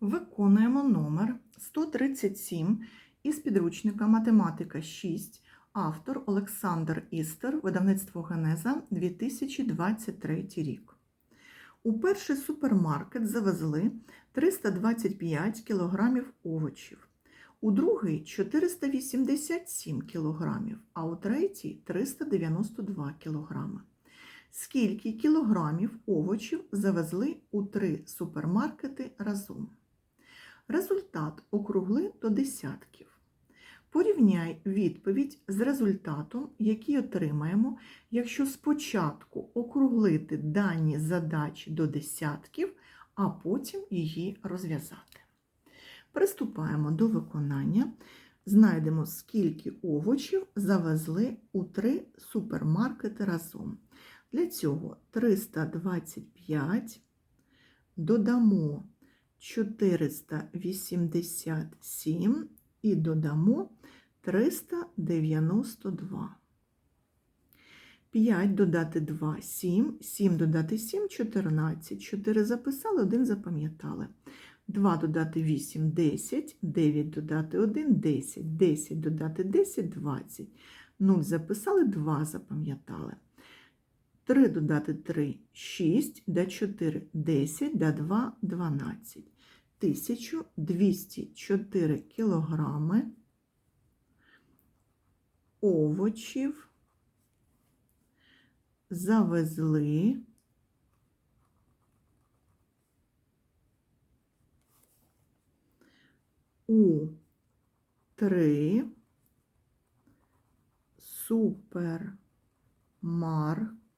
Виконуємо номер 137 із підручника Математика 6, автор Олександр Істер, видавництво Генеза 2023 рік. У перший супермаркет завезли 325 кг овочів, у другий 487 кг, а у третій 392 кг. Скільки кілограмів овочів завезли у три супермаркети разом? Результат округли до десятків. Порівняй відповідь з результатом, який отримаємо, якщо спочатку округлити дані задачі до десятків, а потім її розв'язати. Приступаємо до виконання. Знайдемо, скільки овочів завезли у три супермаркети разом. Для цього 325 додамо 487 і додамо 392. 5 додати 2 7, 7 додати 7 14, 4 записали, 1 запам'ятали. 2 додати 8 10, 9 додати 1 10, 10 додати 10 20. 0 записали, 2 запам'ятали. 3 додати 3 6, да 4 10, да 2 12. 1204 кілограми овочів завезли у три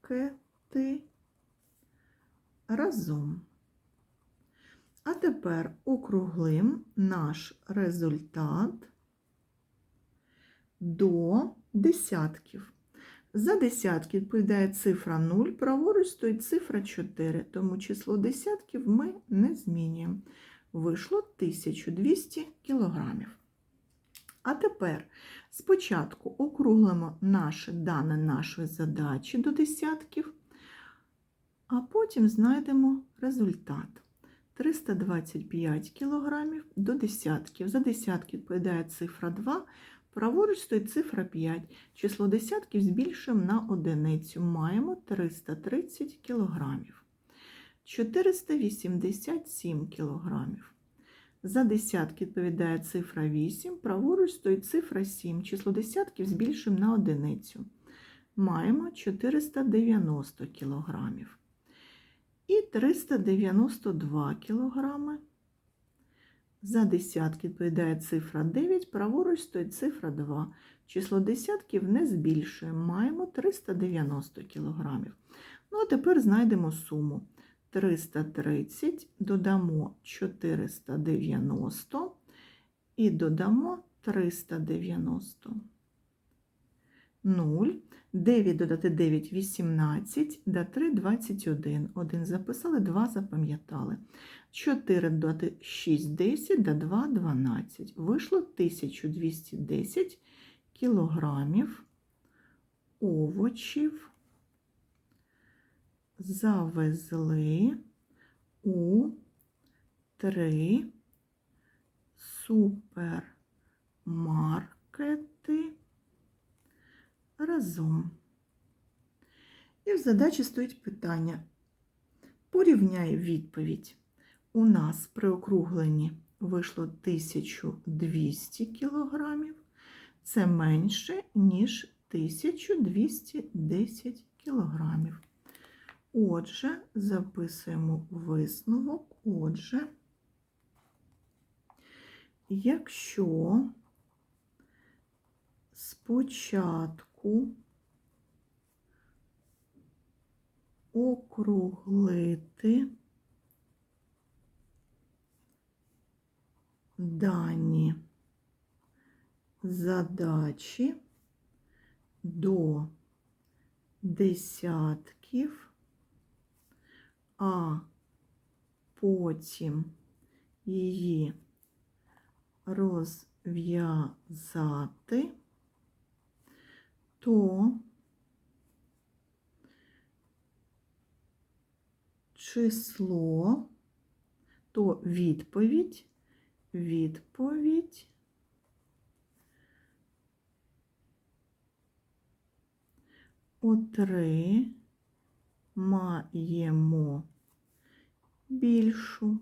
супермаркети разом. А тепер округлим наш результат до десятків. За десятки відповідає цифра 0, праворуч стоїть цифра 4, тому число десятків ми не змінюємо. Вийшло 1200 кілограмів. А тепер спочатку округлимо наше дане нашої задачі до десятків, а потім знайдемо результат. 325 кг до десятків. За десятки відповідає цифра 2, праворуч стоїть цифра 5. Число десятків збільшуємо на одиницю. Маємо 330 кг. 487 кг. За десятки відповідає цифра 8, праворуч стоїть цифра 7. Число десятків збільшуємо на одиницю. Маємо 490 кілограмів і 392 кілограми. За десятки відповідає цифра 9, праворуч стоїть цифра 2. Число десятків не збільшуємо, маємо 390 кілограмів. Ну, а тепер знайдемо суму. 330 додамо 490 і додамо 390. 0. 9 додати 9 18, да 3 21. 1 записали, 2 запам'ятали. 4 додати 6 10, да 2 12. Вийшло 1210 кілограмів овочів завезли у 3 супермаркети разом. І в задачі стоїть питання. Порівняй відповідь. У нас при округленні вийшло 1200 кілограмів. Це менше, ніж 1210 кілограмів. Отже, записуємо висновок. Отже, якщо спочатку округлити дані задачі до десятків, а. Потім її розв'язати, то число, то відповідь, відповідь отримаємо більшу.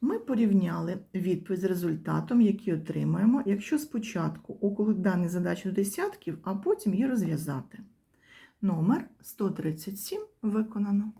Ми порівняли відповідь з результатом, який отримаємо, якщо спочатку около дані задачі до десятків, а потім її розв'язати. Номер 137 виконано.